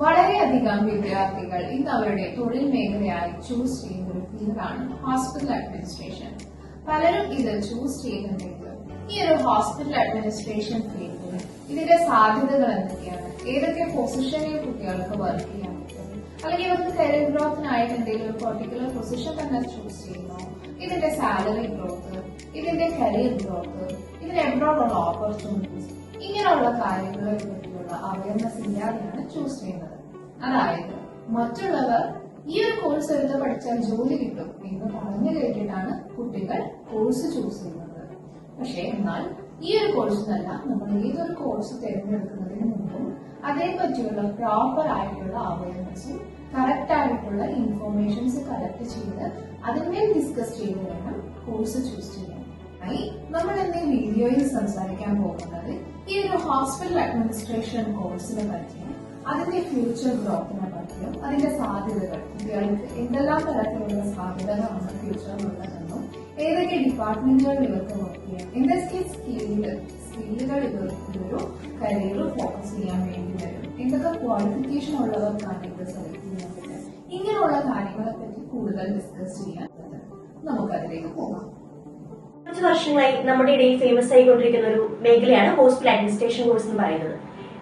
വളരെയധികം വിദ്യാർത്ഥികൾ ഇന്ന് അവരുടെ തൊഴിൽ മേഖലയായി ചൂസ് ചെയ്യുന്ന ഒരു ഫീൽഡാണ് ഹോസ്പിറ്റൽ അഡ്മിനിസ്ട്രേഷൻ പലരും ഇത് ചൂസ് ചെയ്യുന്നുണ്ടെങ്കിലും ഈ ഒരു ഹോസ്പിറ്റൽ അഡ്മിനിസ്ട്രേഷൻ ഫീൽഡിൽ ഇതിന്റെ സാധ്യതകൾ എന്തൊക്കെയാണ്? ഏതൊക്കെ പൊസിഷനിൽ കുട്ടികൾക്ക് വർക്ക് ചെയ്യാൻ പറ്റും? അല്ലെങ്കിൽ ഇവർക്ക് കരിയർ ഗ്രോത്തിനായിട്ട് എന്തെങ്കിലും ഒരു പെർട്ടിക്കുലർ പൊസിഷൻ തന്നെ ചൂസ് ചെയ്യുന്നു? ഇതിന്റെ സാലറി ഗ്രോത്ത് ഇതിന്റെ കരിയർ ഗ്രോത്ത് ഇതിന് എബ്രോഡുള്ള ഓപ്പർച്യൂണിറ്റീസ് ഇങ്ങനെയുള്ള കാര്യങ്ങളെ പറ്റിയുള്ള അവയർനെസ് ഇല്ലാതെയാണ് ചൂസ് ചെയ്യുന്നത്. അതായത് മറ്റുള്ളവർ ഈ ഒരു കോഴ്സ് എടുത്ത് പഠിച്ചാൽ ജോലി കിട്ടും എന്ന് പറഞ്ഞു കേട്ടിട്ടാണ് കുട്ടികൾ കോഴ്സ് ചൂസ് ചെയ്യുന്നത്. പക്ഷേ എന്നാൽ ഈ ഒരു കോഴ്സ് കോഴ്സിനല്ല നമ്മൾ ഏതൊരു കോഴ്സ് തിരഞ്ഞെടുക്കുന്നതിന് മുമ്പും അതേപറ്റിയുള്ള പ്രോപ്പർ ആയിട്ടുള്ള അവയർനെസ്സും കറക്റ്റ് ആയിട്ടുള്ള ഇൻഫോർമേഷൻസ് കളക്ട് ചെയ്ത് അതിന്മേൽ ഡിസ്കസ് ചെയ്ത് വേണം കോഴ്സ് ചൂസ് ചെയ്യാൻ. ആയി നമ്മൾ ഇന്ന് വീഡിയോയിൽ സംസാരിക്കാൻ പോകുന്നത് ഈ ഒരു ഹോസ്പിറ്റൽ അഡ്മിനിസ്ട്രേഷൻ കോഴ്സിനെ പറ്റിയും അതിന്റെ ഫ്യൂച്ചർ ഗ്രോത്തിനെ പറ്റിയും അതിന്റെ സാധ്യതകൾ ഇവർക്ക് എന്തെല്ലാം തരത്തിലുള്ള സാധ്യതകളാണ് ഫ്യൂച്ചറിലുള്ളതെന്നും ഏതൊക്കെ ഡിപ്പാർട്ട്മെന്റുകൾ ഇവർക്ക് നോക്കിയാൽ ഇൻഡസ്ട്രി സ്കില്ല് സ്കില്ലുകൾ ഇവർക്ക് ഒരു കരിയർ ഫോക്കസ് ചെയ്യാൻ വേണ്ടി വരും. എന്തൊക്കെ ക്വാളിഫിക്കേഷൻ ഉള്ളവർക്കാണ് ഇത് സെലക്ട് ചെയ്യാൻ ഇങ്ങനെയുള്ള കാര്യങ്ങളെ പറ്റി കൂടുതൽ ഡിസ്കസ് ചെയ്യാൻ നമുക്കതിലേക്ക് പോകാം. കുറച്ച് വർഷങ്ങളായി നമ്മുടെ ഇടയിൽ ഫേമസ് ആയിക്കൊണ്ടിരിക്കുന്ന ഒരു മേഖലയാണ് ഹോസ്പിറ്റൽ അഡ്മിനിസ്ട്രേഷൻ കോഴ്സ് എന്ന് പറയുന്നത്.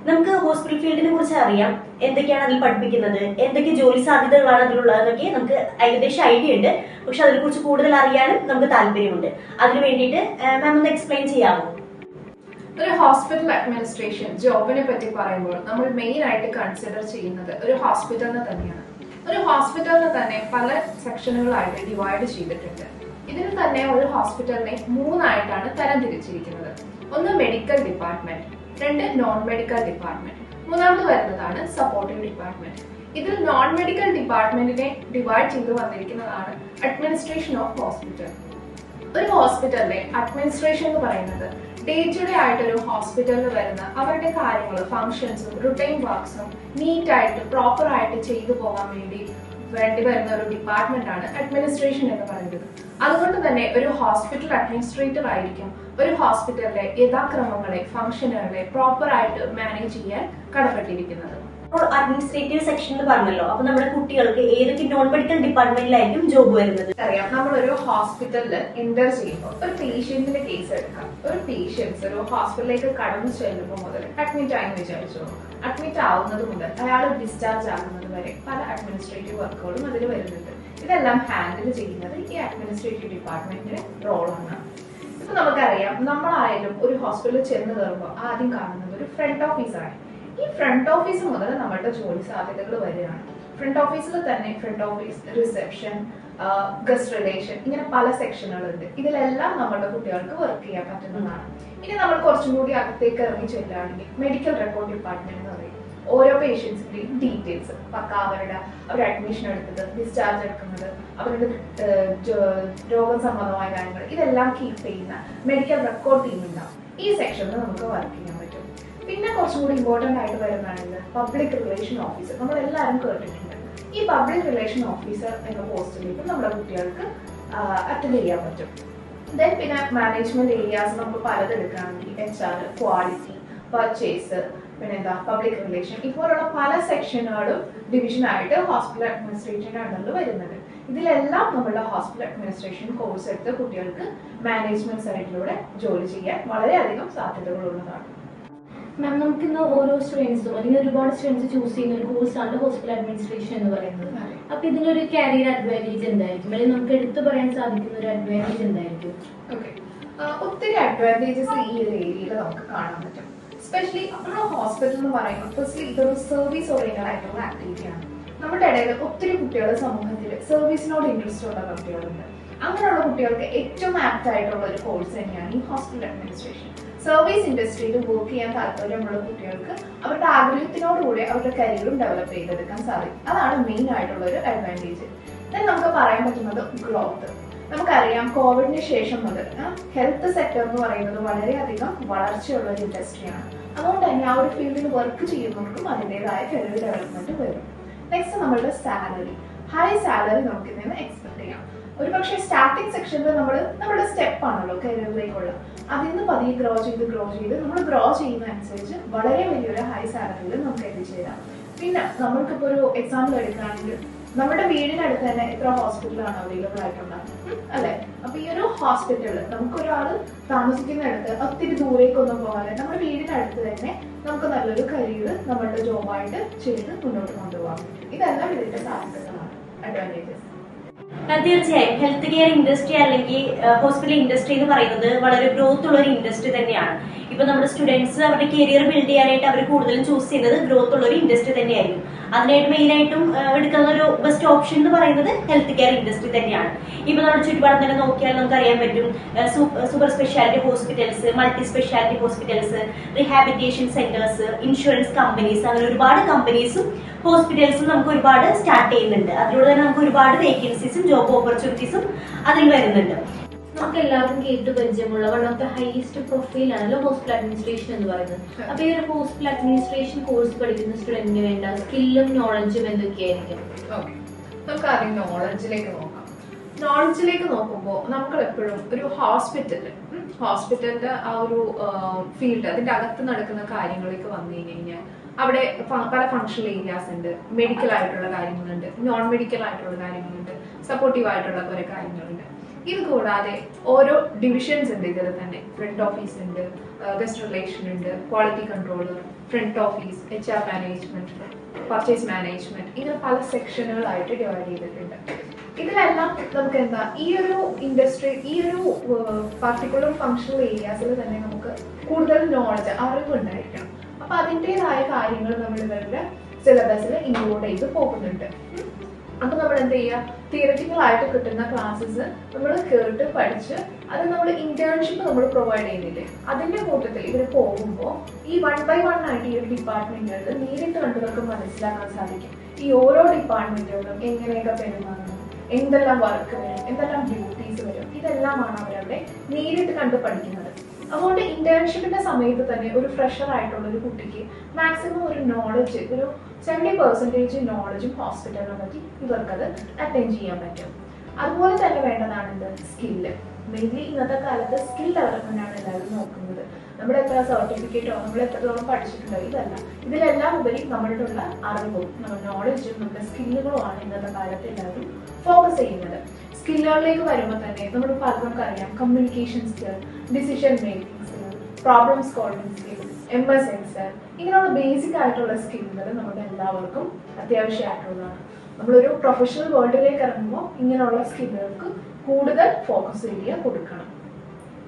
നമുക്ക് ഹോസ്പിറ്റൽ ഫീൽഡിനെ കുറിച്ച് അറിയാം. എന്തൊക്കെയാണ് അതിൽ പഠിപ്പിക്കുന്നത്? എന്തൊക്കെ ജോലി സാധ്യതകളാണ് അതിലുള്ളതെന്നൊക്കെ നമുക്ക് ഏകദേശം ഐഡിയ ഉണ്ട്. പക്ഷെ അതിനെക്കുറിച്ച് കൂടുതൽ അറിയാനും നമുക്ക് താല്പര്യമുണ്ട്. അതിനു വേണ്ടിയിട്ട് മാം ഒന്ന് എക്സ്പ്ലെയിൻ ചെയ്യാമോ? ഒരു ഹോസ്പിറ്റൽ അഡ്മിനിസ്ട്രേഷൻ ജോബിനെ പറ്റി പറയുമ്പോൾ നമ്മൾ മെയിൻ ആയിട്ട് കൺസിഡർ ചെയ്യുന്നത് ഒരു ഹോസ്പിറ്റലിനെ തന്നെയാണ്. ഒരു ഹോസ്പിറ്റലിനെ തന്നെ പല സെക്ഷനുകളായിട്ട് ഡിവൈഡ് ചെയ്തിട്ടുണ്ട്. ഇതിന് തന്നെ ഒരു ഹോസ്പിറ്റലിനെ മൂന്നായിട്ടാണ് തരം തിരിച്ചിരിക്കുന്നത്. ഒന്ന് മെഡിക്കൽ ഡിപ്പാർട്ട്മെന്റ് രണ്ട് നോൺ മെഡിക്കൽ ഡിപ്പാർട്ട്മെന്റ് മൂന്നാമത് വരുന്നതാണ് സപ്പോർട്ടിംഗ് ഡിപ്പാർട്ട്മെന്റ് ഇതിൽ നോൺ മെഡിക്കൽ ഡിപ്പാർട്ട്മെന്റിനെ ഡിവൈഡ് ചെയ്തു വന്നിരിക്കുന്നതാണ് അഡ്മിനിസ്ട്രേഷൻ ഓഫ് ഹോസ്പിറ്റൽ ഒരു ഹോസ്പിറ്റലിലെ അഡ്മിനിസ്ട്രേഷൻ എന്ന് പറയുന്നത് ഡേ ടു ഡേ ആയിട്ട് ഒരു ഹോസ്പിറ്റലിൽ വരുന്ന അവരുടെ കാര്യങ്ങൾ ഫങ്ഷൻസും റുട്ടീൻ വർക്ക്സും നീറ്റ് ആയിട്ട് പ്രോപ്പർ ആയിട്ട് ചെയ്തു പോകാൻ വേണ്ടി വേണ്ടി വരുന്ന ഒരു ഡിപ്പാർട്ട്മെന്റ് ആണ് അഡ്മിനിസ്ട്രേഷൻ എന്ന് പറയുന്നത്. അതുകൊണ്ട് തന്നെ ഒരു ഹോസ്പിറ്റൽ അഡ്മിനിസ്ട്രേറ്റർ ആയിരിക്കും ഒരു ഹോസ്പിറ്റലിലെ യഥാക്രമങ്ങളെ ഫംഗ്ഷനുകളെ പ്രോപ്പർ ആയിട്ട് മാനേജ് ചെയ്യാൻ കടപ്പെട്ടിരിക്കുന്നത്. അഡ്മിനിസ്ട്രേറ്റീവ് സെക്ഷൻ എന്ന് പറഞ്ഞല്ലോ. അപ്പൊ നമ്മുടെ കുട്ടികൾക്ക് ഏതൊക്കെ നോൺ മെഡിക്കൽ ഡിപ്പാർട്ട്മെന്റിലായിരിക്കും ജോബ് വരുന്നത്? അറിയാം. നമ്മളൊരു ഹോസ്പിറ്റലിൽ എന്റർ ചെയ്യുമ്പോൾ ഒരു പേഷ്യന്റിന്റെ കേസ് എടുക്കാം. ഒരു പേഷ്യൻസ് ഒരു ഹോസ്പിറ്റലിലേക്ക് കടന്നു ചെല്ലുമ്പോൾ മുതൽ അഡ്മിറ്റ് ആയെന്ന് വിചാരിച്ചു? അഡ്മിറ്റ് ആവുന്നത് മുതൽ അയാൾ ഡിസ്ചാർജ് ആകുന്നത് വരെ പല അഡ്മിനിസ്ട്രേറ്റീവ് വർക്കുകളും അതിൽ വരുന്നുണ്ട്. ഇതെല്ലാം ഹാൻഡിൽ ചെയ്യുന്നത് ഈ അഡ്മിനിസ്ട്രേറ്റീവ് ഡിപ്പാർട്ട്മെന്റിന്റെ റോളാണ് നമുക്കറിയാം നമ്മളായാലും ഒരു ഹോസ്പിറ്റലിൽ ചെന്ന് കയറുമ്പോൾ ആദ്യം കാണുന്നത് ഒരു ഫ്രണ്ട് ഓഫീസാണ് ഈ ഫ്രണ്ട് ഓഫീസ് മുതൽ നമ്മളുടെ ജോലി സാധ്യതകൾ വരികയാണ് ഫ്രണ്ട് ഓഫീസിൽ തന്നെ front office reception guest relation ഇങ്ങനെ പല സെക്ഷനുകളുണ്ട് ഇതിലെല്ലാം നമ്മുടെ കുട്ടികൾക്ക് വർക്ക് ചെയ്യാൻ പറ്റുന്നതാണ്. ഇനി നമ്മൾ കുറച്ചും കൂടി അകത്തേക്ക് ഇറങ്ങി ചെല്ലുകയാണെങ്കിൽ മെഡിക്കൽ റെക്കോർഡ് ഡിപ്പാർട്ട്മെന്റ് എന്ന് പറയും. ഓരോ പേഷ്യൻസിന്റെയും ഡീറ്റെയിൽസ് പക്ക അവരുടെ അവർ അഡ്മിഷൻ എടുത്തത് ഡിസ്ചാർജ് എടുക്കുന്നത് അവരുടെ രോഗം സംബന്ധമായ കാര്യങ്ങൾ ഇതെല്ലാം കീപ്പ് ചെയ്യുന്ന മെഡിക്കൽ റെക്കോർഡ് ടീം ഉണ്ടാവും. ഈ സെക്ഷനിൽ നമുക്ക് വർക്ക് ചെയ്യാൻ പറ്റും. പിന്നെ കുറച്ചും കൂടി ഇമ്പോർട്ടന്റ് ആയിട്ട് വരുന്നതാണെങ്കിൽ പബ്ലിക് റിലേഷൻ ഓഫീസർ നമ്മൾ എല്ലാവരും കേട്ടിട്ടുണ്ട്. ഈ പബ്ലിക് റിലേഷൻ ഓഫീസർ എന്ന പോസ്റ്റിലേക്ക് നമ്മുടെ കുട്ടികൾക്ക് അറ്റൻഡ് ചെയ്യാൻ പറ്റും. ദെൻ പിന്നെ മാനേജ്മെന്റ് ഏരിയാസ് നമുക്ക് പലതെടുക്കാൻ വേണ്ടി എച്ച് ആർ ക്വാളിറ്റി പർച്ചേസ് പിന്നെ എന്താ പബ്ലിക് റിലേഷൻ ഇതുപോലുള്ള പല സെക്ഷനുകളും ഡിവിഷനായിട്ട് ഹോസ്പിറ്റൽ അഡ്മിനിസ്ട്രേഷന്റെ അണ്ടറിൽ വരുന്നത് ഇതിലെല്ലാം നമ്മളുടെ ഹോസ്പിറ്റൽ അഡ്മിനിസ്ട്രേഷൻ കോഴ്സ് എടുത്ത് കുട്ടികൾക്ക് മാനേജ്മെന്റ് സൈഡിലൂടെ ജോലി ചെയ്യാൻ വളരെയധികം സാധ്യതകളുള്ളതാണ്. മാം നമുക്ക് ഇന്ന് ഓരോ സ്റ്റുഡൻസും അല്ലെങ്കിൽ ഒരുപാട് സ്റ്റുഡൻസ് ചൂസ് ചെയ്യുന്ന ഒരു കോഴ്സാണ് ഹോസ്പിറ്റൽ അഡ്മിനിസ്ട്രേഷൻ എന്ന് പറയുന്നത്. അപ്പൊ ഇതിനൊരു കരിയർ അഡ്വാന്റേജ് എന്തായിരിക്കും? അല്ലെങ്കിൽ നമുക്ക് എടുത്തു പറയാൻ സാധിക്കുന്ന ഒരു അഡ്വാന്റേജ് എന്തായിരിക്കും? ഓക്കെ ഒത്തിരി അഡ്വാന്റേജസ് ഈ ഒരു ഏരിയയിൽ നമുക്ക് കാണാൻ പറ്റും. സ്പെഷ്യലി നമ്മുടെ ഹോസ്പിറ്റൽ എന്ന് പറയുമ്പോൾ ഫസ്റ്റ്ലി ഇതൊരു സർവീസ് ഓറിയന്റഡ് ആയിട്ടുള്ള ആക്ടിവിറ്റിയാണ് നമ്മുടെ ഇടയിൽ ഒത്തിരി കുട്ടികൾ സമൂഹത്തിൽ സർവീസിനോട് ഇൻട്രസ്റ്റ് ഉള്ള കുട്ടികളുണ്ട്. അങ്ങനെയുള്ള കുട്ടികൾക്ക് ഏറ്റവും ആപ്റ്റ് ആയിട്ടുള്ള ഒരു കോഴ്സ് തന്നെയാണ് ഈ ഹോസ്പിറ്റൽ അഡ്മിനിസ്ട്രേഷൻ സർവീസ് ഇൻഡസ്ട്രിയിൽ വർക്ക് ചെയ്യാൻ താല്പര്യമുള്ള കുട്ടികൾക്ക് അവരുടെ ആഗ്രഹത്തിനോടുകൂടി അവരുടെ കരിയറും ഡെവലപ്പ് ചെയ്തെടുക്കാൻ സാധിക്കും. അതാണ് മെയിൻ ആയിട്ടുള്ള ഒരു അഡ്വാന്റേജ് ദെൻ നമുക്ക് പറയാൻ പറ്റുന്നത് ഗ്രോത്ത് നമുക്കറിയാം കോവിഡിന് ശേഷം മുതൽ ഹെൽത്ത് സെക്ടർ എന്ന് പറയുന്നത് വളരെയധികം വളർച്ചയുള്ള ഒരു ഇൻഡസ്ട്രിയാണ് അതുകൊണ്ട് തന്നെ ആ ഒരു ഫീൽഡിൽ വർക്ക് ചെയ്യുന്നവർക്കും അതിന്റെതായ കരിയർ ഡെവലപ്മെന്റ് വരും. നെക്സ്റ്റ് നമ്മളുടെ സാലറി ഹൈ സാലറി നമുക്ക് ഇതിൽ നിന്ന് എക്സ്പെക്ട് ചെയ്യാം. ഒരു പക്ഷേ സ്റ്റാർട്ടിംഗ് സെക്ഷനിൽ നമ്മൾ നമ്മുടെ സ്റ്റെപ്പ് ആണല്ലോ കരിയറിലേക്കുള്ള അതിൽ നിന്ന് പതിയെ ഗ്രോ ചെയ്ത് ഗ്രോ ചെയ്ത് നമ്മൾ ഗ്രോ ചെയ്യുന്ന അനുസരിച്ച് വളരെ വലിയൊരു ഹൈ സാലറിയിൽ നമുക്ക് എത്തിച്ചേരാം. പിന്നെ നമ്മൾക്കിപ്പോൾ ഒരു എക്സാമ്പിൾ എടുക്കുകയാണെങ്കിൽ നമ്മുടെ വീടിനടുത്ത് തന്നെ എത്ര ഹോസ്പിറ്റലാണ് അവൈലബിൾ ഉം, അല്ലെ? അപ്പൊ ഈ ഒരു ഹോസ്പിറ്റൽ നമുക്ക് ഒരാൾ താമസിക്കുന്നിടത്ത് ഒത്തിരി ദൂരേക്കൊന്നും പോകാതെ നമ്മുടെ വീടിനടുത്ത് തന്നെ നമുക്ക് നല്ലൊരു കരിയർ നമ്മളുടെ ജോബായിട്ട് ചെയ്ത് മുന്നോട്ട് കൊണ്ടുപോകാം ഇതെല്ലാം ഇതിന്റെ സാധ്യതകളാണ്. അഡ്വാന്റേജസ് തീർച്ചയായും. ഹെൽത്ത് കെയർ ഇൻഡസ്ട്രി അല്ലെങ്കിൽ ഹോസ്പിറ്റൽ ഇൻഡസ്ട്രി എന്ന് പറയുന്നത് വളരെ ഗ്രോത്ത് ഉള്ള ഒരു ഇൻഡസ്ട്രി തന്നെയാണ്. ഇപ്പൊ നമ്മുടെ സ്റ്റുഡൻസ് അവരുടെ കരിയർ ബിൽഡ് ചെയ്യാനായിട്ട് അവർ കൂടുതലും ചൂസ് ചെയ്യുന്നത് ഗ്രോത്ത് ഉള്ള ഒരു ഇൻഡസ്ട്രി തന്നെയായിരിക്കും. അതിനായിട്ട് മെയിൻ ആയിട്ടും എടുക്കുന്ന ഒരു ബെസ്റ്റ് ഓപ്ഷൻ എന്ന് പറയുന്നത് ഹെൽത്ത് കെയർ ഇൻഡസ്ട്രി തന്നെയാണ്. ഇപ്പൊ നമ്മുടെ ചുറ്റുപാട് തന്നെ നോക്കിയാൽ നമുക്ക് അറിയാൻ പറ്റും super speciality hospitals multi speciality hospitals rehabilitation centres insurance companies അങ്ങനെ ഒരുപാട് കമ്പനീസും ഹോസ്പിറ്റൽസും നമുക്ക് ഒരുപാട് സ്റ്റാർട്ട് ചെയ്യുന്നുണ്ട്. അതിലൂടെ തന്നെ നമുക്ക് ഒരുപാട് വേക്കൻസീസും ജോബ് ഓപ്പർച്യൂണിറ്റീസും അതിൽ വരുന്നുണ്ട്. നമുക്ക് എല്ലാവർക്കും കേട്ട് പരിചയമുള്ള one of the highest profile ആണല്ലോ ഹോസ്പിറ്റൽ അഡ്മിനിസ്ട്രേഷൻ എന്ന് പറയുന്നത്. അപ്പൊ ഈ ഒരു ഹോസ്പിറ്റൽ അഡ്മിനിസ്ട്രേഷൻ കോഴ്സ് പഠിക്കുന്ന സ്റ്റുഡന്റിന് വേണ്ട സ്കില്ലും നോളജും എന്തൊക്കെയായിരിക്കും? നമുക്ക് ആദ്യം നോളജിലേക്ക് നോക്കാം. നോളജിലേക്ക് നോക്കുമ്പോൾ നമ്മൾ എപ്പോഴും ഒരു ഹോസ്പിറ്റലിൽ ഹോസ്പിറ്റലിന്റെ ആ ഒരു ഫീൽഡ് അതിന്റെ അകത്ത് നടക്കുന്ന കാര്യങ്ങളിലേക്ക് വന്നു കഴിഞ്ഞു കഴിഞ്ഞാൽ അവിടെ പല ഫങ്ഷണൽ ഏരിയാസ് ഉണ്ട്. മെഡിക്കൽ ആയിട്ടുള്ള കാര്യങ്ങളുണ്ട് നോൺ മെഡിക്കൽ ആയിട്ടുള്ള കാര്യങ്ങളുണ്ട് സപ്പോർട്ടീവ് ആയിട്ടുള്ള കുറെ കാര്യങ്ങളുണ്ട്. ഇത് കൂടാതെ ഓരോ ഡിവിഷൻസ് ഉണ്ട് ഇതിൽ തന്നെ. ഫ്രണ്ട് ഓഫീസ് ഉണ്ട് ഗസ്റ്റ് റിലേഷൻ ഉണ്ട് quality controller front office H R management purchase management ഇങ്ങനെ പല സെക്ഷനുകളായിട്ട് ഡിവൈഡ് ചെയ്തിട്ടുണ്ട്. ഇതിലെല്ലാം നമുക്ക് എന്താ ഈ ഒരു ഇൻഡസ്ട്രി ഈ ഒരു പർട്ടിക്കുലർ ഫങ്ഷണൽ ഏരിയാസിൽ തന്നെ നമുക്ക് കൂടുതൽ നോളജ് അറിവ് ഉണ്ടായിരിക്കണം. അപ്പൊ അതിന്റെതായ കാര്യങ്ങൾ നമ്മൾ ഇവരുടെ സിലബസിൽ ഇൻക്ലൂഡ് ചെയ്ത് പോകുന്നുണ്ട്. അപ്പൊ നമ്മൾ എന്ത് ചെയ്യുക തിയററ്റിക്കൽ ആയിട്ട് കിട്ടുന്ന ക്ലാസ്സസ് നമ്മൾ കേട്ട് പഠിച്ച് അത് നമ്മൾ ഇന്റേൺഷിപ്പ് നമ്മൾ പ്രൊവൈഡ് ചെയ്യുന്നില്ലേ? അതിന്റെ കൂട്ടത്തിൽ ഇവർ പോകുമ്പോൾ ഈ വൺ ബൈ വൺ ആയിട്ട് ഈ ഒരു ഡിപ്പാർട്ട്മെന്റുകളിൽ നേരിട്ട് കണ്ടവർക്ക് മനസ്സിലാക്കാൻ സാധിക്കും. ഈ ഓരോ ഡിപ്പാർട്ട്മെന്റുകളും എങ്ങനെയൊക്കെ പെരുമാറണം എന്തെല്ലാം വർക്ക് വരും? എന്തെല്ലാം ഡ്യൂട്ടീസ് വരും? ഇതെല്ലാമാണ് അവരവിടെ നേരിട്ട് കണ്ട് പഠിക്കുന്നത്. അതുകൊണ്ട് ഇന്റേൺഷിപ്പിന്റെ സമയത്ത് തന്നെ ഒരു ഫ്രഷർ ആയിട്ടുള്ള ഒരു കുട്ടിക്ക് മാക്സിമം ഒരു നോളജ് ഒരു സെവന്റി പെർസെന്റേജ് നോളജും ഹോസ്പിറ്റലിനെ പറ്റി ഇവർക്കത് അറ്റൻഡ് ചെയ്യാൻ പറ്റും. അതുപോലെ തന്നെ വേണ്ടതാണ് എന്ത്? സ്കില്ല് മെയിൻലി ഇന്നത്തെ കാലത്ത് സ്കിൽ ഡെവലപ്മെന്റ് ആണ് എല്ലാവരും നോക്കുന്നത്. നമ്മൾ എത്ര സർട്ടിഫിക്കറ്റോ നമ്മൾ എത്രത്തോളം പഠിച്ചിട്ടുണ്ടോ ഇതല്ല. ഇതിലെല്ലാം ഉപരി നമ്മളുടെ അറിവും നമ്മുടെ നോളജും നമ്മുടെ സ്കില്ലുകളുമാണ് ഇന്നത്തെ കാലത്ത് എല്ലാവരും ഫോക്കസ് ചെയ്യുന്നത്. സ്കില്ലുകളിലേക്ക് വരുമ്പോൾ തന്നെ നമ്മൾ പലർക്കും അറിയാം. Communication skill decision making skill problem solving skill M S Excel ഇങ്ങനെയുള്ള ബേസിക് ആയിട്ടുള്ള സ്കില്ലുകൾ നമ്മുടെ എല്ലാവർക്കും അത്യാവശ്യമായിട്ടുള്ളതാണ്. നമ്മളൊരു പ്രൊഫഷണൽ വേൾഡിലേക്ക് ഇറങ്ങുമ്പോൾ ഇങ്ങനെയുള്ള സ്കില്ലുകൾക്ക് കൂടുതൽ ഫോക്കസ് ഏരിയ കൊടുക്കണം.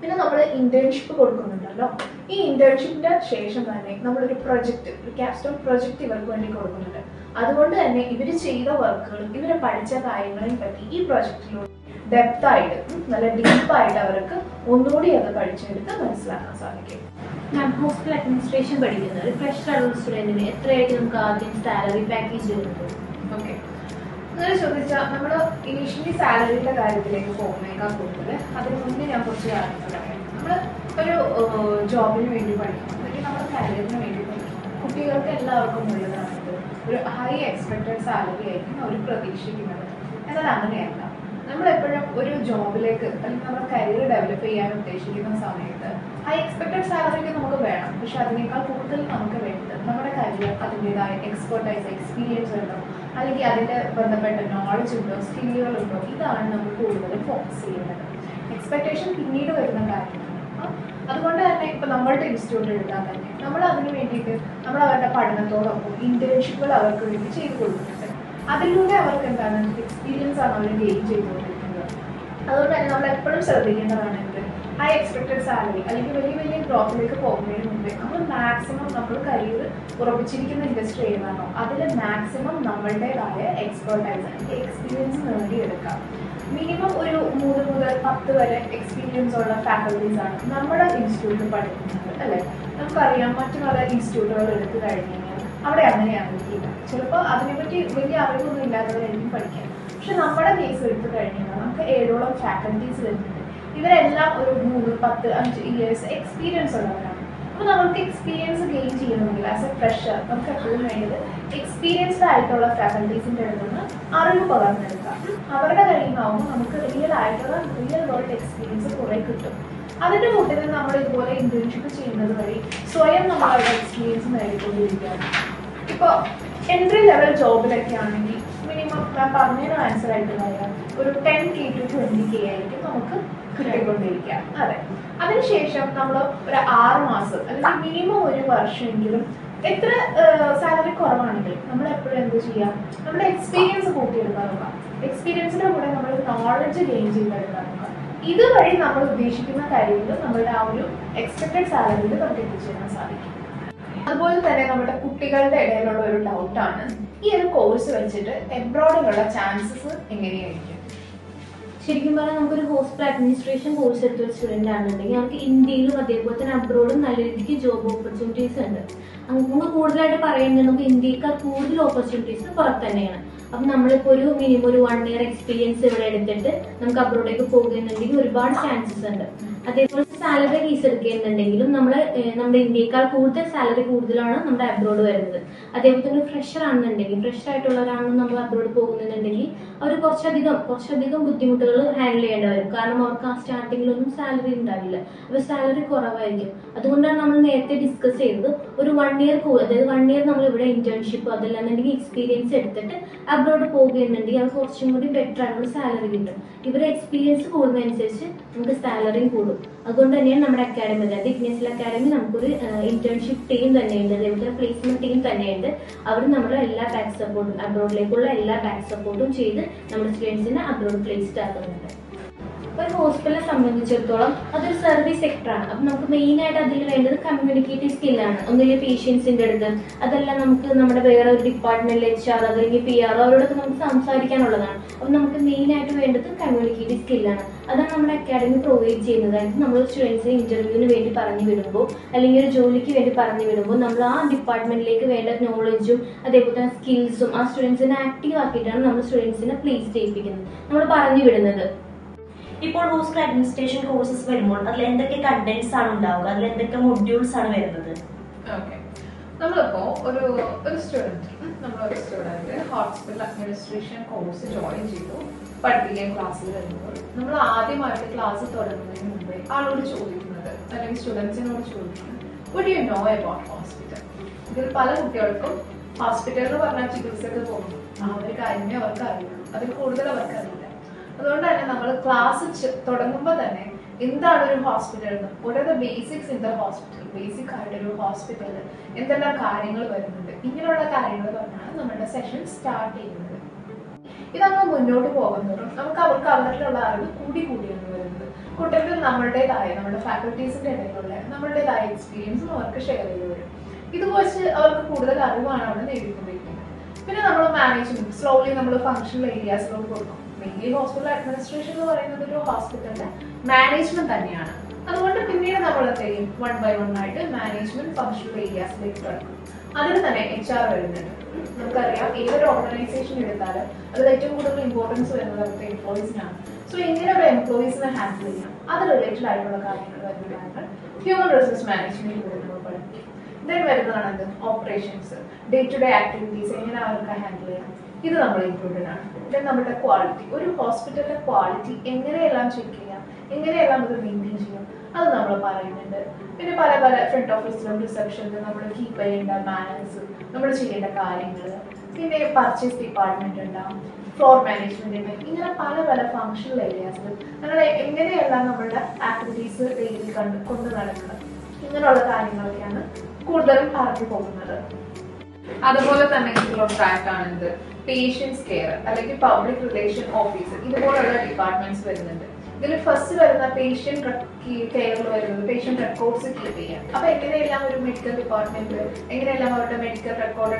പിന്നെ നമ്മൾ ഇന്റേൺഷിപ്പ് കൊടുക്കുന്നുണ്ടല്ലോ. ഈ ഇന്റേൺഷിപ്പിന്റെ ശേഷം തന്നെ നമ്മളൊരു പ്രൊജക്ട് ഒരു ക്യാപ്സ്റ്റോൺ പ്രൊജക്ട് ഇവർക്ക് വേണ്ടി കൊടുക്കുന്നുണ്ട്. അതുകൊണ്ട് തന്നെ ഇവർ ചെയ്ത വർക്കുകളും ഇവർ പഠിച്ച കാര്യങ്ങളെ പറ്റി ഈ പ്രൊജക്റ്റിലൂടെ ഡെപ്ത് ആയിട്ട് നല്ല ഡീപ്പ് ആയിട്ട് അവർക്ക് ഒന്നുകൂടി അത് പഠിച്ചെടുത്ത് മനസ്സിലാക്കാൻ സാധിക്കും. ഞാൻ ഹോസ്പിറ്റൽ അഡ്മിനിസ്ട്രേഷൻ പഠിക്കുന്നത് ഒരു ഫ്രഷ് ആയിട്ടുള്ള സ്റ്റുഡന്റിന് എത്രയായിരിക്കും നമുക്ക് ആദ്യം സാലറി പാക്കേജ് വരുന്നത് ഓക്കെ അങ്ങനെ ചോദിച്ചാൽ നമ്മൾ ഇനീഷ്യലി സാലറിയുടെ കാര്യത്തിലേക്ക് പോകുന്നേക്കാൾ കൂടുതൽ അതിന് മുന്നേ ഞാൻ കുറച്ച് കാര്യങ്ങൾ പറയാം. നമ്മൾ ഒരു ജോബിന് വേണ്ടി പഠിക്കണം. അല്ലെങ്കിൽ നമ്മുടെ കരിയറിന് വേണ്ടി പഠിക്കണം. കുട്ടികൾക്ക് എല്ലാവർക്കും ഉള്ളതാണ് ഒരു ഹൈ എക്സ്പെക്റ്റഡ് സാലറി ആയിരിക്കും അവർ പ്രതീക്ഷിക്കുന്നത്. എന്നാൽ അങ്ങനെയല്ല. നമ്മളെപ്പോഴും ഒരു ജോബിലേക്ക് അല്ലെങ്കിൽ നമ്മുടെ കരിയർ ഡെവലപ്പ് ചെയ്യാൻ ഉദ്ദേശിക്കുന്ന സമയത്ത് ഹൈ എക്സ്പെക്റ്റഡ് സാലറിക്ക് നമുക്ക് വേണം. പക്ഷെ അതിനേക്കാൾ കൂടുതൽ നമുക്ക് വേണ്ടത് നമ്മുടെ കരിയർ അതിന്റെതായ എക്സ്പെർട്ടൈസ് എക്സ്പീരിയൻസ് ഉണ്ടോ? അല്ലെങ്കിൽ അതിന്റെ ബന്ധപ്പെട്ട നോളജ് ഉണ്ടോ? സ്കില്ലുകളുണ്ടോ ഇതാണ് നമ്മൾ കൂടുതലും ഫോക്കസ് ചെയ്യേണ്ടത്. എക്സ്പെക്ടേഷൻ പിന്നീട് വരുന്ന കാര്യമാണ്. അതുകൊണ്ട് തന്നെ ഇപ്പൊ നമ്മളുടെ ഇൻസ്റ്റിറ്റ്യൂട്ട് എടുത്താൽ തന്നെ നമ്മൾ അതിന് വേണ്ടിയിട്ട് നമ്മൾ അവരുടെ പഠനത്തോടൊപ്പം ഇന്റേൺഷിപ്പുകൾ അവർക്ക് വേണ്ടി ചെയ്തു കൊടുക്കുന്നുണ്ട് അതിലൂടെ അവർക്ക് എന്താണ് എക്സ്പീരിയൻസ് ആണ് അവർ ഗെയിൻ ചെയ്തുകൊണ്ടിരിക്കുന്നത്. അതുകൊണ്ട് തന്നെ നമ്മൾ എപ്പോഴും ശ്രദ്ധിക്കേണ്ടതാണ് ഹൈ എക്സ്പെക്ടഡ് സാലറി അല്ലെങ്കിൽ വലിയ വലിയ ഗ്രോത്തിലേക്ക് പോകുന്നതിന് മുമ്പേ നമ്മൾ മാക്സിമം നമ്മൾ കരിയർ ഉറപ്പിച്ചിരിക്കുന്ന ഇൻഡസ്ട്രി ഏതാണോ അതിൽ മാക്സിമം നമ്മളുടേതായ എക്സ്പെർട്ടൈസ് അല്ലെങ്കിൽ എക്സ്പീരിയൻസ് നേടിയെടുക്കാം. മിനിമം ഒരു മൂന്ന് മുതൽ പത്ത് വരെ എക്സ്പീരിയൻസ് ഉള്ള ഫാക്കൽറ്റീസ് ആണ് നമ്മുടെ ഇൻസ്റ്റിറ്റ്യൂട്ടിൽ പഠിക്കുന്നത് അല്ലേ? നമുക്കറിയാം മറ്റു പല ഇൻസ്റ്റിറ്റ്യൂട്ടുകൾ എടുത്തു കഴിഞ്ഞ് കഴിഞ്ഞാൽ അവിടെ അങ്ങനെയാണ് ചിലപ്പോൾ അതിനെപ്പറ്റി വലിയ അറിവൊന്നും ഇല്ലാത്തവരായിരിക്കും പഠിക്കാൻ പക്ഷെ നമ്മുടെ കേസ് എടുത്തു കഴിഞ്ഞാൽ നമുക്ക് ഏഴോളം ഫാക്കൽറ്റീസ് വരുന്നുണ്ട്. ഇവരെല്ലാം ഒരു മൂന്ന് പത്ത് അഞ്ച് ഇയേഴ്സ് എക്സ്പീരിയൻസ് ഉള്ളവരാണ്. അപ്പോൾ നമുക്ക് എക്സ്പീരിയൻസ് ഗെയിൻ ചെയ്യണമെങ്കിൽ ആസ് എ ഫ്രഷർ നമുക്ക് എപ്പോഴും വേണ്ടത് എക്സ്പീരിയൻസ്ഡ് ആയിട്ടുള്ള ഫാക്കൽറ്റീസിന്റെ അടുത്ത് നിന്ന് അറിവ് പകർന്നെടുക്കാം അവരുടെ കഴിയുമ്പോൾ നമുക്ക് റിയൽ ആയിട്ടുള്ള റിയൽ വേൾഡ് എക്സ്പീരിയൻസ് കുറേ കിട്ടും. അതിന്റെ കൂട്ടത്തിൽ നമ്മൾ ഇതുപോലെ ഇന്റേൺഷിപ്പ് ചെയ്യുന്നത് വഴി സ്വയം നമ്മൾ അവരുടെ എക്സ്പീരിയൻസ് നേടിക്കൊണ്ടിരിക്കുകയാണ് ഇപ്പോൾ എൻട്രി ലെവൽ ജോബിലൊക്കെ ആണെങ്കിൽ ഞാൻ പറഞ്ഞതിന് ആൻസർ ആയിട്ട് പറയാം. ഒരു ten K to twenty K ആയിരിക്കും നമുക്ക് കിട്ടിക്കൊണ്ടിരിക്കാം. അതെ. അതിനുശേഷം നമ്മൾ ഒരു ആറ് മാസം അല്ലെങ്കിൽ മിനിമം ഒരു വർഷമെങ്കിലും എത്ര സാലറി കുറവാണെങ്കിലും നമ്മൾ എപ്പോഴും എന്ത് ചെയ്യാം? നമ്മുടെ എക്സ്പീരിയൻസ് കൂട്ടിയെടുക്കാൻ നോക്കാം എക്സ്പീരിയൻസിന്റെ കൂടെ നമ്മൾ നോളജ് ഗെയിൻ ചെയ്തെടുക്കാൻ നോക്കാം ഇതുവഴി നമ്മൾ ഉദ്ദേശിക്കുന്ന കാര്യങ്ങൾ നമ്മളുടെ ആ ഒരു എക്സ്പെക്ടഡ് സാലറിയിൽ നമുക്ക് എത്തിച്ചേരാൻ സാധിക്കും. അതുപോലെ തന്നെ നമ്മുടെ കുട്ടികളുടെ ഇടയിലുള്ള ഒരു ഡൗട്ടാണ് ഈ ഒരു കോഴ്സ് വെച്ചിട്ട് എബ്രോഡിലുള്ള ചാൻസസ് എങ്ങനെയായിരിക്കും? ശരിക്കും പറഞ്ഞാൽ നമുക്കൊരു ഹോസ്പിറ്റൽ അഡ്മിനിസ്ട്രേഷൻ കോഴ്സ് എടുത്ത ഒരു സ്റ്റുഡന്റ് ആണെന്നുണ്ടെങ്കിൽ നമുക്ക് ഇന്ത്യയിലും അതേപോലെ തന്നെ അബ്രോഡും നല്ല രീതിക്ക് ജോബ് ഓപ്പർച്യൂണിറ്റീസ് ഉണ്ട്. നമുക്ക് കൂടുതലായിട്ട് പറയുന്നത് നമുക്ക് ഇന്ത്യക്കാർ കൂടുതൽ ഓപ്പർച്യൂണിറ്റീസ് പുറത്ത് തന്നെയാണ്. അപ്പം നമ്മളിപ്പോ ഒരു മിനിമം ഒരു വൺ ഇയർ എക്സ്പീരിയൻസ് ഇവിടെ എടുത്തിട്ട് നമുക്ക് അബ്രോഡേക്ക് പോകുന്നുണ്ടെങ്കിൽ ഒരുപാട് ചാൻസസ് ഉണ്ട്. അതേപോലെ സാലറി ഫീസ് എടുക്കുന്നുണ്ടെങ്കിലും നമ്മൾ നമ്മുടെ ഇന്ത്യക്കാൾ കൂടുതൽ സാലറി കൂടുതലാണ് നമ്മുടെ അബ്രോഡ് വരുന്നത്. അതേപോലെ തന്നെ ഫ്രഷർ ആണെന്നുണ്ടെങ്കിൽ ഫ്രഷർ ആയിട്ടുള്ളവരാണ് നമ്മൾ അബ്രോഡ് പോകുന്നുണ്ടെങ്കിൽ അവർ കുറച്ചധികം കുറച്ചധികം ബുദ്ധിമുട്ടുകൾ ഹാൻഡിൽ ചെയ്യേണ്ടി വരും. കാരണം അവർക്ക് ആ സ്റ്റാർട്ടിങ്ങിലൊന്നും സാലറി ഉണ്ടാവില്ല. അപ്പോൾ സാലറി കുറവായിരിക്കും. അതുകൊണ്ടാണ് നമ്മൾ നേരത്തെ ഡിസ്കസ് ചെയ്തത് ഒരു വൺ ഇയർ അതായത് വൺ ഇയർ നമ്മൾ ഇവിടെ ഇന്റേൺഷിപ്പ് അതല്ലാന്നുണ്ടെങ്കിൽ എക്സ്പീരിയൻസ് എടുത്തിട്ട് അബ്രോഡ് പോകുന്നുണ്ടെങ്കിൽ അത് കുറച്ചും കൂടി ബെറ്റർ ആയിട്ടുള്ള സാലറി കിട്ടും. ഇവരെ എക്സ്പീരിയൻസ് കൂടുന്നതനുസരിച്ച് നമുക്ക് സാലറിയും കൂടും. അതുകൊണ്ട് തന്നെയാണ് നമ്മുടെ അക്കാഡമി അതായത് ഇഗ്നേഷ്യൽ അക്കാഡമി നമുക്കൊരു ഇന്റേൺഷിപ്പ് ടീം തന്നെയുണ്ട്. അതേപോലെ പ്ലേസ്മെന്റ് ടീം തന്നെയുണ്ട്. അവർ നമ്മുടെ എല്ലാ ബാക്ക് സപ്പോർട്ടും അബ്രോഡിലേക്കുള്ള എല്ലാ ബാക്ക് സപ്പോർട്ടും ചെയ്ത് നമ്മുടെ സ്റ്റുഡൻസിനെ അബ്രോഡ് പ്ലേസ്ഡ് ആക്കുന്നുണ്ട് ഒരു ഹോസ്പിറ്റലിനെ സംബന്ധിച്ചിടത്തോളം അതൊരു സർവീസ് സെക്ടറാണ് അപ്പം നമുക്ക് മെയിൻ ആയിട്ട് അതിൽ വേണ്ടത് കമ്മ്യൂണിക്കേറ്റീവ് സ്കില്ലാണ് ഒന്നുമില്ല പേഷ്യൻസിന്റെ അടുത്ത് അതല്ല നമുക്ക് നമ്മുടെ വേറെ ഒരു ഡിപ്പാർട്ട്മെന്റിൽ എച്ച് ആർ അതല്ലെങ്കിൽ പി ആർ അവരോടൊക്കെ നമുക്ക് സംസാരിക്കാനുള്ളതാണ്. അപ്പം നമുക്ക് മെയിൻ ആയിട്ട് വേണ്ടത് കമ്മ്യൂണിക്കേറ്റീവ് സ്കില്ലാണ് അതാണ് നമ്മുടെ അക്കാഡമി പ്രൊവൈഡ് ചെയ്യുന്നത്. നമ്മൾ സ്റ്റുഡൻസിനെ ഇന്റർവ്യൂവിന് വേണ്ടി പറഞ്ഞു വിടുമ്പോൾ അല്ലെങ്കിൽ ഒരു ജോലിക്ക് വേണ്ടി പറഞ്ഞു വിടുമ്പോൾ നമ്മൾ ആ ഡിപ്പാർട്ട്മെന്റിലേക്ക് വേണ്ട നോളജും അതേപോലെ തന്നെ സ്കിൽസും ആ സ്റ്റുഡൻസിനെ ആക്റ്റീവ് ആക്കിയിട്ടാണ് നമ്മൾ സ്റ്റുഡൻസിനെ പ്ലേസ് ചെയ്യിപ്പിക്കുന്നത്. നമ്മൾ പറഞ്ഞു വിടുന്നത്. ഇപ്പോൾ ഹോസ്റ്റൽ അഡ്മിനിസ്ട്രേഷൻ കോഴ്സസ് വരുമ്പോൾ അതിൽ എന്തൊക്കെ കണ്ടന്റ്സ് ആണ് ഉണ്ടാവുക? അതിൽ എന്തൊക്കെ മൊഡ്യൂൾസ് ആണ് വരുന്നത്? നമ്മളിപ്പോ ഒരു ഒരു സ്റ്റുഡന്റ് നമ്മളൊരു student hospital administration course join ചെയ്തു പഠിപ്പിക്കാൻ ക്ലാസ്സിൽ വരുമ്പോൾ. നമ്മൾ ആദ്യമായിട്ട് ക്ലാസ് തുടങ്ങുന്നതിന് മുമ്പേ ആളോട് ചോദിക്കുന്നത് അല്ലെങ്കിൽ സ്റ്റുഡൻസിനോട് ചോദിക്കുന്നത് യു നോ അബൌട്ട് ഹോസ്പിറ്റൽ ഇതിൽ പല കുട്ടികൾക്കും ഹോസ്പിറ്റൽ എന്ന് പറഞ്ഞാൽ ചികിത്സക്ക് പോകുന്നു. ആ കാര്യമേ അവർക്ക് അറിയുള്ളൂ അതിൽ കൂടുതൽ അവർക്ക് അതുകൊണ്ട് തന്നെ നമ്മൾ ക്ലാസ് തുടങ്ങുമ്പോൾ തന്നെ എന്താണ് ഒരു ഹോസ്പിറ്റൽ എന്ന് ഒരേ basics in the hospital basic ആയിട്ട് ഒരു ഹോസ്പിറ്റൽ എന്തെല്ലാം കാര്യങ്ങൾ വരുന്നുണ്ട്? ഇങ്ങനെയുള്ള കാര്യങ്ങൾ പറഞ്ഞാണ് നമ്മുടെ സെഷൻ സ്റ്റാർട്ട് ചെയ്യുന്നത്. ഇതങ്ങ് മുന്നോട്ട് പോകുന്നതും നമുക്ക് അവർക്ക് അവരിലുള്ള അറിവ് കൂടി കൂടിയാണ് വരുന്നത്. കുട്ടികൾ നമ്മളുടേതായ നമ്മുടെ ഫാക്കൽറ്റീസിന്റെ ഇടയിലുള്ള നമ്മളുടേതായ എക്സ്പീരിയൻസും അവർക്ക് ഷെയർ ചെയ്ത് വരും ഇത് വെച്ച് അവർക്ക് കൂടുതൽ അറിവാണ് അവിടെ നേടിക്കൊണ്ടിരിക്കുന്നത്. പിന്നെ നമ്മൾ മാനേജ്മെന്റ് സ്ലോലി നമ്മൾ ഫങ്ഷണൽ ഏരിയാസിലോട്ട് കൊടുക്കും. മെയിൻലി ഹോസ്പിറ്റൽ അഡ്മിനിസ്ട്രേഷൻ എന്ന് പറയുന്നത് ഒരു ഹോസ്പിറ്റലിന്റെ മാനേജ്മെന്റ് തന്നെയാണ്. അതുകൊണ്ട് പിന്നീട് നമ്മൾ എന്ത് ചെയ്യും? വൺ ബൈ വൺ ആയിട്ട് മാനേജ്മെന്റ് ഫങ്ഷണൽ ഏരിയാസിലേക്ക് കിടക്കും. അതിന് തന്നെ എച്ച് ആർ വരുന്നുണ്ട്. നമുക്കറിയാം ഏതൊരു ഓർഗനൈസേഷൻ എടുത്താലും അതിൽ ഏറ്റവും കൂടുതൽ ഇമ്പോർട്ടൻസ് വരുന്നത് അവിടുത്തെ എംപ്ലോയീസിനാണ് സോ എങ്ങനെ ഒരു എംപ്ലോയീസിനെ ഹാൻഡിൽ ചെയ്യാം? അത് റിലേറ്റഡ് ആയിട്ടുള്ള കാര്യങ്ങൾ വരുന്നതാണ്. ഹ്യൂമൻ റിസോഴ്സ് മാനേജ്മെന്റ് കൂടെ ദെൻ വരുന്നതാണ് എന്ത് operations day to day activities എങ്ങനെ അവർക്ക് ഹാൻഡിൽ ചെയ്യാം? ഇത് നമ്മൾ ഇൻക്ലൂഡഡ് ആണ് ദെൻ നമ്മുടെ ക്വാളിറ്റി ഒരു ഹോസ്പിറ്റലിന്റെ ക്വാളിറ്റി എങ്ങനെയെല്ലാം ചെക്ക് ചെയ്യാം? എങ്ങനെയെല്ലാം ഇത് മെയിന്റെയിൻ ചെയ്യാം? അത് നമ്മൾ പറയുന്നുണ്ട്. പിന്നെ പല പല ഫ്രണ്ട് ഓഫീസിലും റിസപ്ഷനിലും നമ്മൾ കീപ്പ് ചെയ്യേണ്ട മാനേഴ്സ് നമ്മൾ ചെയ്യേണ്ട കാര്യങ്ങൾ പിന്നെ പർച്ചേസ് ഡിപ്പാർട്ട്മെന്റ് ഉണ്ടാവും. ഫ്ലോർ മാനേജ്മെന്റ് ഇങ്ങനെ പല പല ഫങ്ഷണൽ ഏരിയാസിൽ നമ്മൾ എങ്ങനെയെല്ലാം നമ്മളുടെ ആക്ടിവിറ്റീസ് ഡെയിലി കണ്ട് കൊണ്ട് നടക്കണം? ഇങ്ങനെയുള്ള കാര്യങ്ങളൊക്കെയാണ് കൂടുതലും പറഞ്ഞു പോകുന്നത്. അതുപോലെ തന്നെ ആണ് എന്ത് പേഷ്യൻസ് കെയർ അല്ലെങ്കിൽ പബ്ലിക് റിലേഷൻ ഓഫീസർ ഇതുപോലുള്ള ഡിപ്പാർട്ട്മെന്റ്സ് വരുന്നുണ്ട്. ഇതിൽ ഫസ്റ്റ് വരുന്ന പേഷ്യന്റ് കെയറിൽ വരുന്നത് പേഷ്യന്റ് റെക്കോർഡ്സ് കീപ്പ് ചെയ്യാം അപ്പൊ എങ്ങനെയെല്ലാം ഒരു മെഡിക്കൽ ഡിപ്പാർട്ട്മെന്റ് എങ്ങനെയെല്ലാം അവരുടെ മെഡിക്കൽ റെക്കോർഡ്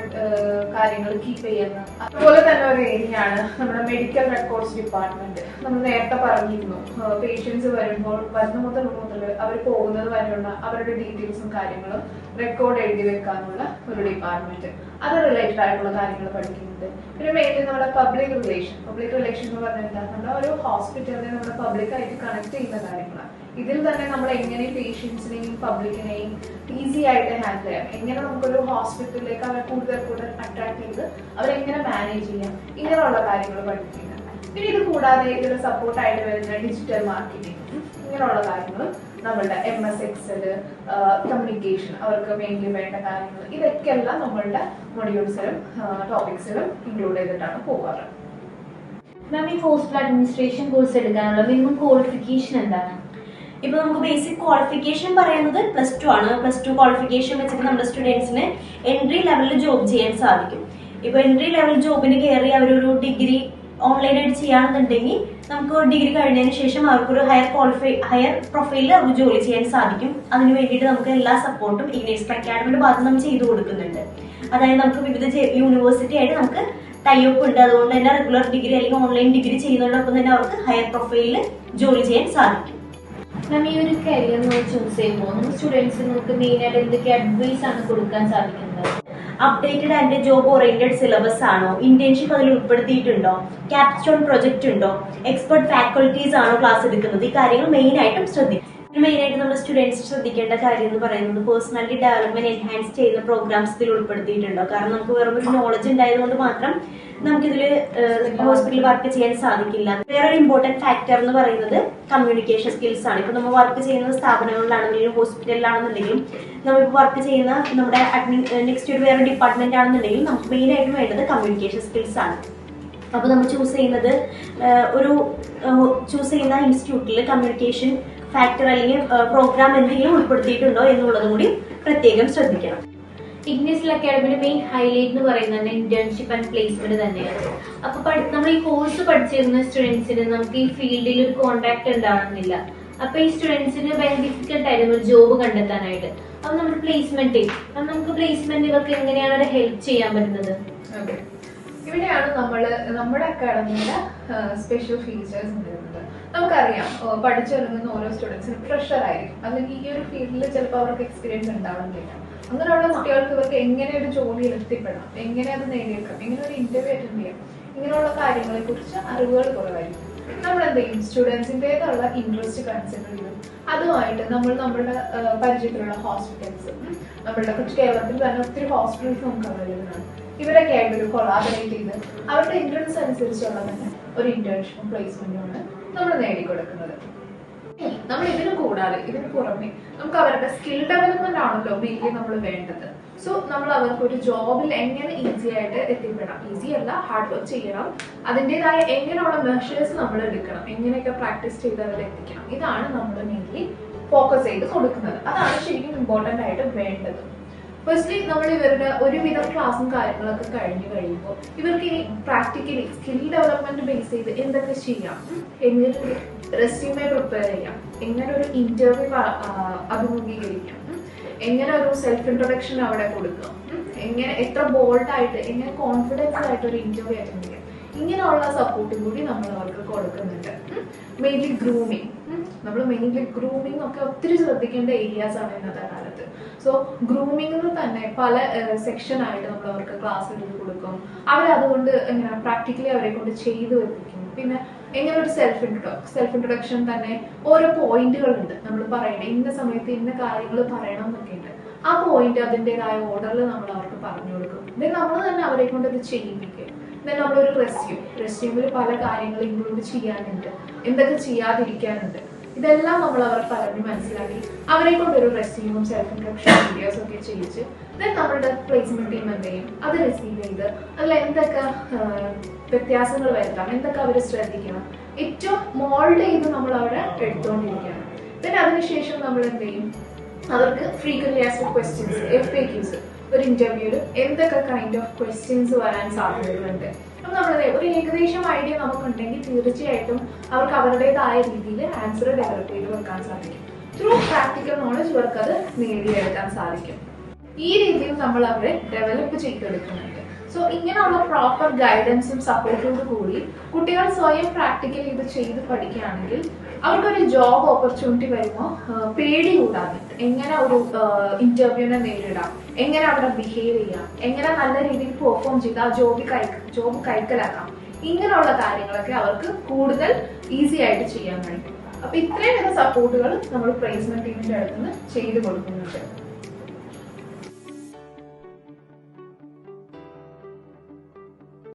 കാര്യങ്ങൾ കീപ്പ് ചെയ്യുന്ന അതുപോലെ തന്നെ ഒരു ഏരിയ ആണ് നമ്മുടെ മെഡിക്കൽ റെക്കോർഡ്സ് ഡിപ്പാർട്ട്മെന്റ് നമ്മൾ നേരത്തെ പറഞ്ഞിരുന്നു പേഷ്യൻസ് വരുമ്പോൾ വരുന്ന മുതൽ മുതൽ അവർ പോകുന്നത് വരെയുള്ള അവരുടെ ഡീറ്റെയിൽസും കാര്യങ്ങളും റെക്കോർഡ് എഴുതി വെക്കാനുള്ള ഒരു ഡിപ്പാർട്ട്മെന്റ് അത് റിലേറ്റഡ് ആയിട്ടുള്ള കാര്യങ്ങൾ പഠിക്കുന്നുണ്ട്. പിന്നെ മെയിൻലി നമ്മുടെ പബ്ലിക് റിലേഷൻ പബ്ലിക് റിലേഷൻ എന്ന് പറഞ്ഞാൽ എന്താ? നമ്മുടെ ഒരു ഹോസ്പിറ്റലിനെ നമ്മുടെ പബ്ലിക്കായിട്ട് കണക്ട് ചെയ്യുന്ന കാര്യങ്ങളാണ്. ഇതിൽ തന്നെ നമ്മൾ എങ്ങനെ പേഷ്യൻസിനെയും പബ്ലിക്കിനെയും ഈസി ആയിട്ട് ഹാൻഡിൽ ചെയ്യാം. എങ്ങനെ നമുക്കൊരു ഹോസ്പിറ്റലിലേക്ക് അവരെ കൂടുതൽ കൂടുതൽ അട്രാക്ട് ചെയ്ത് അവരെങ്ങനെ മാനേജ് ചെയ്യാം. ഇങ്ങനെയുള്ള കാര്യങ്ങൾ പഠിപ്പിക്കുന്നുണ്ട് പിന്നെ ഇത് കൂടാതെ ഇതിന് സപ്പോർട്ടായിട്ട് വരുന്ന ഡിജിറ്റൽ മാർക്കറ്റിംഗ് ഇങ്ങനെയുള്ള കാര്യങ്ങൾ നമ്മളുടെ എം എസ് എക്സൽ കമ്മ്യൂണിക്കേഷൻ അവർക്ക് മെയിൻലി വേണ്ട കാര്യങ്ങൾ ഇതൊക്കെ എല്ലാം നമ്മളുടെ മൊഡ്യൂൾസിലും ടോപ്പിക്സിലും ഇൻക്ലൂഡ് ചെയ്തിട്ടാണ് പോകാറ് മാം ഈ ഹോസ്റ്റൽ അഡ്മിനിസ്ട്രേഷൻ കോഴ്സ് എടുക്കാനുള്ള മിനിമം ക്വാളിഫിക്കേഷൻ എന്താണ് ഇപ്പൊ നമുക്ക് ബേസിക് ക്വാളിഫിക്കേഷൻ പറയുന്നത് പ്ലസ് ടു ആണ്. പ്ലസ് ടു ക്വാളിഫിക്കേഷൻ വെച്ചിട്ട് നമ്മുടെ സ്റ്റുഡൻസിന് എൻട്രി ലെവലിൽ ജോബ് ചെയ്യാൻ സാധിക്കും. ഇപ്പൊ എൻട്രി ലെവൽ ജോബിന് കയറി അവരൊരു ഡിഗ്രി ഓൺലൈനായിട്ട് ചെയ്യുകയാണെന്നുണ്ടെങ്കിൽ നമുക്ക് ഡിഗ്രി കഴിഞ്ഞതിന് ശേഷം അവർക്കൊരു ഹയർ ക്വാളിഫൈ ഹയർ പ്രൊഫൈലിൽ അവർക്ക് ജോലി ചെയ്യാൻ സാധിക്കും. അതിന് വേണ്ടിയിട്ട് നമുക്ക് എല്ലാ സപ്പോർട്ടും ഇഗ്നേറ്റ്സ് അക്കാഡമിയുടെ ഭാഗത്ത് നമ്മൾ ചെയ്തു കൊടുക്കുന്നുണ്ട്. അതായത് നമുക്ക് വിവിധ യൂണിവേഴ്സിറ്റി ആയിട്ട് നമുക്ക് ടൈപ്പ് ഉണ്ട്. അതുകൊണ്ട് തന്നെ റെഗുലർ ഡിഗ്രി അല്ലെങ്കിൽ ഓൺലൈൻ ഡിഗ്രി ചെയ്യുന്നതോടൊപ്പം തന്നെ അവർക്ക് ഹയർ പ്രൊഫൈലിൽ ജോലി ചെയ്യാൻ സാധിക്കും. മാം ഈ ഒരു കരിയർ ചൂസ് ചെയ്യുമ്പോൾ നമ്മൾ സ്റ്റുഡൻസിന് നമുക്ക് മെയിനായിട്ട് എന്തൊക്കെ അഡ്വൈസ് ആണ് കൊടുക്കാൻ സാധിക്കുന്നത്? Updated and job oriented syllabus ആണോ? ഇന്റേൺഷിപ്പ് അതിൽ ഉൾപ്പെടുത്തിയിട്ടുണ്ടോ? ക്യാപ്സ്റ്റോൺ പ്രൊജക്ട് ഉണ്ടോ? എക്സ്പെർട്ട് ഫാക്കൾട്ടീസ് ആണോ ക്ലാസ് എടുക്കുന്നത്? ഈ കാര്യങ്ങൾ മെയിൻ ആയിട്ടും ശ്രദ്ധിക്കും മെയിൻ ആയിട്ട് നമ്മുടെ സ്റ്റുഡൻസ് ശ്രദ്ധിക്കേണ്ട കാര്യം എന്ന് പറയുന്നത് പേഴ്സണാലിറ്റി ഡെവലപ്മെന്റ് എൻഹാൻസ് ചെയ്യുന്ന പ്രോഗ്രാംസ് ഇതിൽ ഉൾപ്പെടുത്തിയിട്ടുണ്ടോ? കാരണം നമുക്ക് വെറും ഒരു നോളജ് ഉണ്ടായതുകൊണ്ട് മാത്രം നമുക്കിതിൽ ഹോസ്പിറ്റലിൽ വർക്ക് ചെയ്യാൻ സാധിക്കില്ല. വേറൊരു ഇമ്പോർട്ടന്റ് ഫാക്ടർ എന്ന് പറയുന്നത് കമ്മ്യൂണിക്കേഷൻ സ്കിൽസ് ആണ്. ഇപ്പൊ നമ്മൾ വർക്ക് ചെയ്യുന്ന സ്ഥാപനങ്ങളിലാണെന്നുണ്ടെങ്കിലും ഹോസ്പിറ്റലിലാണെന്നുണ്ടെങ്കിലും നമ്മളിപ്പോൾ വർക്ക് ചെയ്യുന്ന നമ്മുടെ അഡ്മിൻ നെക്സ്റ്റ് ഒരു വേറെ ഡിപ്പാർട്ട്മെന്റ് ആണെന്നുണ്ടെങ്കിലും നമുക്ക് മെയിൻ ആയിട്ട് വേണ്ടത് കമ്മ്യൂണിക്കേഷൻ സ്കിൽസ് ആണ്. അപ്പോൾ നമ്മൾ ചൂസ് ചെയ്യുന്നത് ഒരു ചൂസ് ചെയ്യുന്ന ഇൻസ്റ്റിറ്റ്യൂട്ടിൽ കമ്മ്യൂണിക്കേഷൻ ഫാക്ടർ അല്ലെങ്കിൽ പ്രോഗ്രാം എന്തെങ്കിലും ഉൾപ്പെടുത്തിയിട്ടുണ്ടോ എന്നുള്ളതും കൂടി പ്രത്യേകം ശ്രദ്ധിക്കണം. ഇഗ്നസ് അക്കാഡമിയുടെ മെയിൻ ഹൈലൈറ്റ് എന്ന് പറയുന്നത് ഇന്റേൺഷിപ്പ് ആൻഡ് പ്ലേസ്മെന്റ് തന്നെയാണ്. അപ്പൊ നമ്മൾ ഈ കോഴ്സ് പഠിച്ചിരുന്ന സ്റ്റുഡൻസിന് നമുക്ക് ഈ ഫീൽഡിൽ ഒരു കോൺടാക്ട് ഉണ്ടാകുന്നില്ല അപ്പൊ ഈ സ്റ്റുഡൻസിന് ഭയങ്കര ഡിഫിക്കൽട്ട് ആയിരുന്നു ഒരു ജോബ് കണ്ടെത്താനായിട്ട്. അപ്പൊ നമ്മൾ പ്ലേസ്മെന്റ് അപ്പൊ നമുക്ക് പ്ലേസ്മെന്റുകൾക്ക് എങ്ങനെയാണ് ഒരു ഹെൽപ്പ് ചെയ്യാൻ പറ്റുന്നത്? Okay. ഇവിടെയാണ് നമ്മൾ നമ്മുടെ അക്കാഡമിയുടെ സ്പെഷ്യൽ ഫീച്ചേഴ്സ് വരുന്നത് നമുക്കറിയാം പഠിച്ചിറങ്ങുന്ന ഓരോ സ്റ്റുഡൻസിനും പ്രഷർ ആയിരിക്കും. അല്ലെങ്കിൽ ഈ ഒരു ഫീൽഡിൽ ചിലപ്പോൾ അവർക്ക് എക്സ്പീരിയൻസ് ഉണ്ടാവുന്നില്ല അങ്ങനെയുള്ള കുട്ടികൾക്ക് ഇവർക്ക് എങ്ങനെ ഒരു ജോലിയിൽ എത്തിപ്പെടാം എങ്ങനെ അത് നേടിയെടുക്കാം എങ്ങനെ ഒരു ഇന്റർവ്യൂ അറ്റൻഡ് ചെയ്യാം? ഇങ്ങനെയുള്ള കാര്യങ്ങളെ കുറിച്ച് അറിവുകൾ കുറവായിരിക്കും. നമ്മൾ എന്ത് ചെയ്യും? സ്റ്റുഡൻസിന്റെതായുള്ള ഇൻട്രസ്റ്റ് കൺസിഡർ ചെയ്യും. അതുമായിട്ട് നമ്മൾ നമ്മുടെ പരിചയത്തിലുള്ള ഹോസ്പിറ്റൽസ് നമ്മളുടെ കേരളത്തിൽ തന്നെ ഒത്തിരി ഹോസ്പിറ്റൽസ് നമുക്ക് അവൈലബിൾ ആണ്. ഇവരൊക്കെ ആയിട്ട് ഒരു കൊളാബറേറ്റ് ചെയ്ത് അവരുടെ ഇൻട്രസ്റ്റ് അനുസരിച്ചുള്ള തന്നെ ഒരു ഇന്റേൺഷിപ്പും പ്ലേസ്മെന്റുമാണ് നമ്മൾ നേടിക്കൊടുക്കുന്നത്. നമ്മൾ ഇതിന് കൂടാതെ ഇതിന് പുറമെ നമുക്ക് അവരുടെ സ്കിൽ ഡെവലപ്മെന്റ് ആണല്ലോ മെയിൻലി നമ്മൾ വേണ്ടത്. സോ നമ്മൾ അവർക്ക് ഒരു ജോബിൽ എങ്ങനെ ഈസി ആയിട്ട് എത്തിപ്പെടാം? ഈസി അല്ല ഹാർഡ് വർക്ക് ചെയ്യണം. അതിന്റെതായ എങ്ങനെയുള്ള മെഷേഴ്സ് നമ്മൾ എടുക്കണം? എങ്ങനെയൊക്കെ പ്രാക്ടീസ് ചെയ്ത് അവരെ എത്തിക്കണം? ഇതാണ് നമ്മൾ മെയിൻലി ഫോക്കസ് ചെയ്ത് കൊടുക്കുന്നത്. അതാണ് ശരിക്കും ഇമ്പോർട്ടന്റ് ആയിട്ട് വേണ്ടത്. ഫസ്റ്റ്ലി നമ്മൾ ഇവരുടെ ഒരുവിധം ക്ലാസ്സും കാര്യങ്ങളൊക്കെ കഴിഞ്ഞു കഴിയുമ്പോൾ ഇവർക്ക് ഇനി പ്രാക്ടിക്കലി സ്കിൽ ഡെവലപ്മെന്റ് ബേസ് ചെയ്ത് എന്തൊക്കെ ചെയ്യാം? ഒരു റെസ്യൂമെ പ്രിപ്പയർ ചെയ്യാം? എങ്ങനെ ഒരു ഇന്റർവ്യൂ അഭിമുഖീകരിക്കാം? എങ്ങനെ ഒരു സെൽഫ് ഇൻട്രൊഡക്ഷൻ അവിടെ കൊടുക്കാം? എങ്ങനെ എത്ര ബോൾഡ് ആയിട്ട് എങ്ങനെ കോൺഫിഡൻസ് ആയിട്ട് ഒരു ഇന്റർവ്യൂ അറ്റൻഡ് ചെയ്യാം? ഇങ്ങനെയുള്ള സപ്പോർട്ടും കൂടി നമ്മൾ അവർക്ക് കൊടുക്കുന്നുണ്ട്. മെയിൻലി ഗ്രൂമിങ് നമ്മൾ മെയിൻലി ഗ്രൂമിങ് ഒക്കെ ഒത്തിരി ശ്രദ്ധിക്കേണ്ട ഏരിയാസ് ആണ് ഇന്നത്തെ കാലത്ത്. സോ ഗ്രൂമിങ്ങിൽ തന്നെ പല സെക്ഷൻ ആയിട്ട് നമ്മൾ അവർക്ക് ക്ലാസ് എടുത്ത് കൊടുക്കും. അവരതുകൊണ്ട് എങ്ങനെ പ്രാക്ടിക്കലി അവരെ കൊണ്ട് ചെയ്തു വെപ്പിക്കും. പിന്നെ എങ്ങനെ ഒരു സെൽഫ് ഇൻട്രോ സെൽഫ് ഇൻട്രൊഡക്ഷൻ തന്നെ ഓരോ പോയിന്റുകളുണ്ട് നമ്മൾ പറയണം ഇന്ന സമയത്ത് ഇന്ന കാര്യങ്ങൾ പറയണം എന്നൊക്കെ ഉണ്ട് ആ പോയിന്റ് അതിന്റെതായ ഓർഡറിൽ നമ്മൾ അവർക്ക് പറഞ്ഞു കൊടുക്കും. ദെൻ നമ്മൾ തന്നെ അവരെ കൊണ്ട് അത് ചെയ്യിപ്പിക്കും. ദെൻ നമ്മളൊരു റെസ്യൂം റെസ്യൂമിൽ പല കാര്യങ്ങൾ ഇൻക്ലൂഡ് ചെയ്യാനുണ്ട്. എന്തൊക്കെ ചെയ്യാതിരിക്കാനുണ്ട്. ഇതെല്ലാം നമ്മൾ അവർ പറഞ്ഞ് മനസ്സിലാക്കി. അവരെ കൊണ്ട് ഒരു റെസ്യൂമും സെൽഫ് ഇൻട്രൊഡക്ഷൻ വീഡിയോസ് ഒക്കെ ചെയ്യിച്ച് ദെൻ നമ്മുടെ പ്ലേസ്മെന്റ് ടീം എന്ത് ചെയ്യും? അത് റിസീവ് ചെയ്ത് അതിൽ എന്തൊക്കെ വ്യത്യാസങ്ങൾ വരുത്താം എന്തൊക്കെ അവർ ശ്രദ്ധിക്കണം ഏറ്റവും മോൾഡ് ചെയ്ത് നമ്മൾ അവരെ എടുത്തുകൊണ്ടിരിക്കുകയാണ്. ദെൻ അതിനുശേഷം നമ്മൾ എന്ത് ചെയ്യും? അവർക്ക് frequently asked questions F A Qs ഒരു ഇന്റർവ്യൂവിൽ എന്തൊക്കെ കൈൻഡ് ഓഫ് ക്വസ്റ്റ്യൻസ് വരാൻ സാധ്യതകളുണ്ട്? നമ്മൾ ഒരു ഏകദേശം ഐഡിയ നമുക്കുണ്ടെങ്കിൽ തീർച്ചയായിട്ടും അവർക്ക് അവരുടേതായ രീതിയിൽ ആൻസർ ഡെവലപ്പ് ചെയ്ത് വെക്കാൻ സാധിക്കും. ത്രൂ പ്രാക്ടിക്കൽ നോളജ് ഇവർക്ക് അത് നേടിയെടുക്കാൻ സാധിക്കും. ഈ രീതിയിൽ നമ്മൾ അവരെ ഡെവലപ്പ് ചെയ്തെടുക്കുന്നുണ്ട്. സോ ഇങ്ങനെയുള്ള പ്രോപ്പർ ഗൈഡൻസും സപ്പോർട്ടോട് കൂടി കുട്ടികൾ സ്വയം പ്രാക്ടിക്കൽ ഇത് ചെയ്ത് പഠിക്കുകയാണെങ്കിൽ അവർക്കൊരു ജോബ് ഓപ്പർച്യൂണിറ്റി വരുമ്പോൾ പേടി കൂടാതെ. എങ്ങനെ ഒരു ഇന്റർവ്യൂവിനെ നേരിടാം? എങ്ങനെ അവിടെ ബിഹേവ് ചെയ്യാം? എങ്ങനെ നല്ല രീതിയിൽ പെർഫോം ചെയ്ത് ആ ജോബ് കൈ ജോബ് കൈക്കലാക്കാം? ഇങ്ങനെയുള്ള കാര്യങ്ങളൊക്കെ അവർക്ക് കൂടുതൽ ഈസി ആയിട്ട് ചെയ്യാൻ കഴിയും. അപ്പൊ ഇത്രയും വിധ സപ്പോർട്ടുകൾ നമ്മൾ പ്ലേസ്മെന്റ് ടീമിന്റെ അടുത്ത് നിന്ന് ചെയ്തു കൊടുക്കുന്നുണ്ട്.